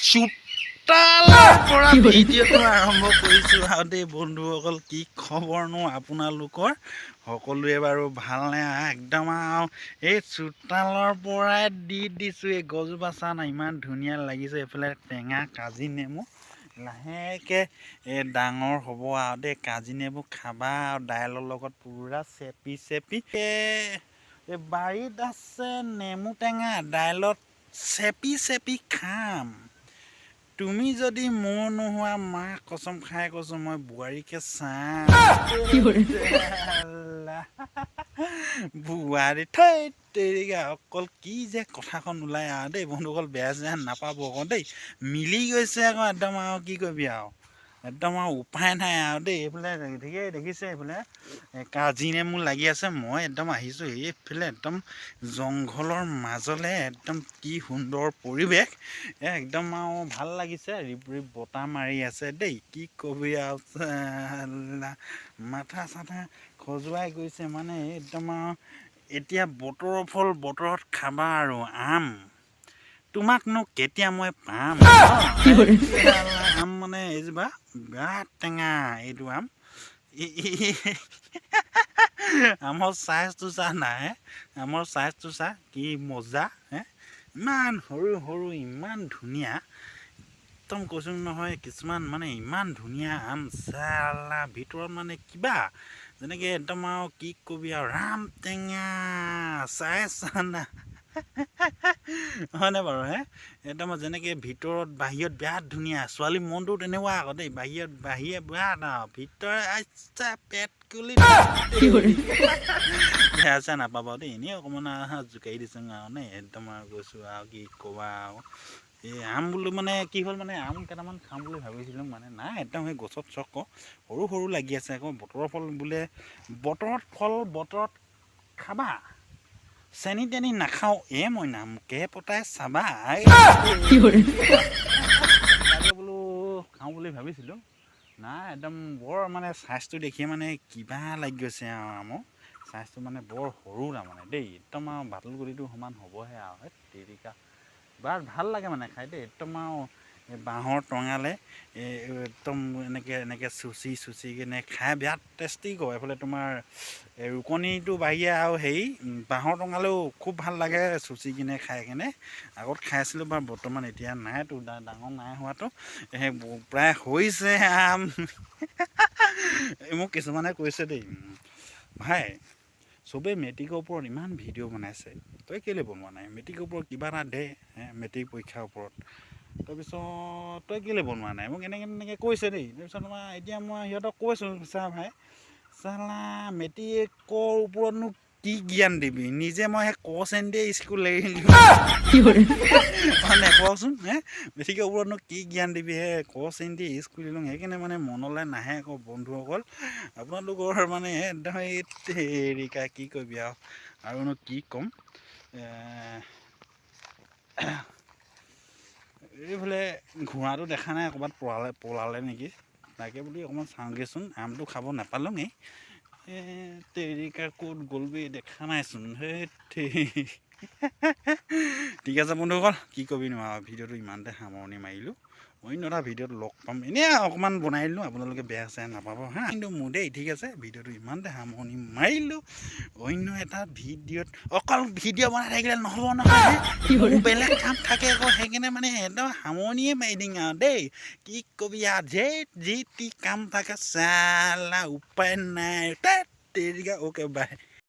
চোতালৰ পৰা ভিডিঅ'টো আৰম্ভ কৰিছোঁ। আৰু দেই বন্ধুসকল কি খবৰনো আপোনালোকৰ? সকলোৱে বাৰু ভালনে? একদম আৰু এই চোতালৰ পৰাই দি দিছোঁ। এই গছজোপা চা না ইমান ধুনীয়া লাগিছে। এইফালে টেঙা কাজি নেমু লাহেকৈ এই ডাঙৰ হ'ব আৰু দেই। কাজি নেমু খাবা আৰু দাইলৰ লগত পূৰা চেপি চেপি। এই বাৰীত আছে নেমু টেঙা। দাইলত চেপি চেপি খাম। তুমি যদি মোৰ নোহোৱা মা কচম খাই কৈছো মই বোৱাৰীকে চাম। বোৱাৰী থৈ তেৰিকা অকল কি যে কথাখন ওলাই আৰু দেই বন্ধুসকল বেয়া চেয়া নাপাব আকৌ দেই। মিলি গৈছে আকৌ একদম আৰু কি কৰিবি আৰু। একদম আৰু উপায় নাই আৰু দেই এইফালে ঠিকেই দেখিছে এইফালে এ, কাজি নেমু লাগি আছে মই একদম আহিছোঁ এইফালে একদম জংঘলৰ মাজলৈ একদম কি সুন্দৰ পৰিৱেশ একদম আৰু ভাল লাগিছে ৰিপ ৰিপ বতাহ মাৰি আছে দেই কি কবি আৰু। মাথা চাথা খজুৱাই গৈছে মানে একদম আৰু এতিয়া বতৰৰ ফল বতৰত খাবা আৰু আম তোমাকনো কেতিয়া মই পাম? আম মানে এইজোপা বিৰাট টেঙা এইটো আম। আমৰ চাইজটো চা নাই আমৰ চাইজটো চা কি মজা হে? ইমান সৰু সৰু ইমান ধুনীয়া। একদম কৈছোঁ নহয় কিছুমান মানে ইমান ধুনীয়া আম চালা ভিতৰত মানে কিবা যেনেকৈ একদম আৰু কি কবি আৰু ৰাম টেঙা চাই চানা। হয়নে বাৰু হে? একদম যেনেকৈ ভিতৰত বাহিৰত বিৰাট ধুনীয়া ছোৱালী মনটো তেনেকুৱা আকৌ দেই বাহিৰত বাহিৰে বিৰাট আৰু ভিতৰে আচ্ছা পেট কুলি। বেয়া চেয়া নাপাব দেই এনেই অকণমান জোকাৰি দিছোঁ আৰু নে একদম আৰু কৈছোঁ আৰু কি ক'বা আৰু। এই আম বোলো মানে কি হ'ল মানে আম কেইটামান খাম বুলি ভাবিছিলোঁ মানে নাই একদম সেই গছত চক সৰু সৰু লাগি আছে আকৌ বতৰৰ ফল বোলে বতৰত ফল বতৰত খাবা। চেনি তেনি নাখাওঁ এ মই নামকে পতাই চাবা বোলো খাওঁ বুলি ভাবিছিলোঁ। নাই একদম বৰ মানে চাইজটো দেখিয়ে মানে কিবা লাগি গৈছে আৰু আমৰ চাইজটো মানে বৰ সৰু তাৰমানে দেই। একদম আৰু বাটল গুটিটো সমান হ'বহে আৰু। তেৰিকা বৰ ভাল লাগে মানে খাই দেই। একদম আৰু বাঁহৰ টঙালে একদম এনেকৈ এনেকৈ চুচি চুচি কিনে খাই বিৰাট টেষ্টি কৰে এইফালে তোমাৰ ৰুকনিটো বাহিৰে আৰু হেৰি বাঁহৰ টঙালেও খুব ভাল লাগে চুচি কিনে খাই কিনে। আগত খাইছিলোঁ বাৰু বৰ্তমান এতিয়া নাইতো ডাঙৰ নাই ব- প্ৰায় হৈছে আম। মোক কিছুমানে কৈছে দেই ভাই চবেই মেট্ৰিকৰ ওপৰত ইমান ভিডিঅ' বনাইছে তই কেলৈ বনোৱা নাই? মেট্ৰিকৰ ওপৰত কিবা এটা দে মেট্ৰিক পৰীক্ষাৰ ওপৰত। তাৰপিছত তই কেলৈ বনোৱা নাই? মোক এনেকৈ এনেকৈ কৈছে দেই। তাৰপিছত তোমাৰ এতিয়া মই সিহঁতক কৈছোঁ চা ভাই চালা মেট্ৰিকৰ ওপৰতনো কি জ্ঞান দিবি? নিজে মই সেই ক শ্ৰেণীতে স্কুল এৰি মানে কচোন হে? মেট্ৰিকৰ ওপৰতনো কি জ্ঞান দিবি হে? ক শ্ৰেণীতে স্কুল দিলোঁ সেইকাৰণে মানে মনলৈ নাহে আকৌ বন্ধুসকল। আপোনালোকৰ মানে একদম এই হেৰিকা কি কৰিবি আৰু? আৰুনো কি ক'ম? এইফালে ঘোঁৰাটো দেখা নাই ক'ৰবাত পলালে পলালে নেকি? তাকে বুলি অকণমান চাওঁগৈচোন আমটো খাব নাপালোঙেই। এ তেৰিকা ক'ত গ'লগৈ দেখা নাইচোন। সেই ঠিক আছে, বন্ধুসকল, কি কবি নো, আৰু ভিডিঅ'টো ইমানতে সামৰণি মাৰিলোঁ। অন্য এটা ভিডিঅ'ত লগ পাম। এনেই অকণমান বনাই দিলোঁ, আপোনালোকে বেয়া চেয়া নাপাব, হা। কিন্তু মোৰ দেই, ঠিক আছে, ভিডিঅ'টো ইমানতে সামৰণি মাৰিলোঁ। অন্য এটা ভিডিঅ'ত, অকল ভিডিঅ' বনাই থাকিলে নহ'ব নহয় বেলেগ কাম থাকে আকৌ, সেইকাৰণে মানে একদম সামৰণিয়ে মাৰি দিম আৰু দেই। কি কবি আৰু, যে, যি টি কাম থাকে, চালা, উপায় নাই। তেৰিকা, অ'কে, বাই।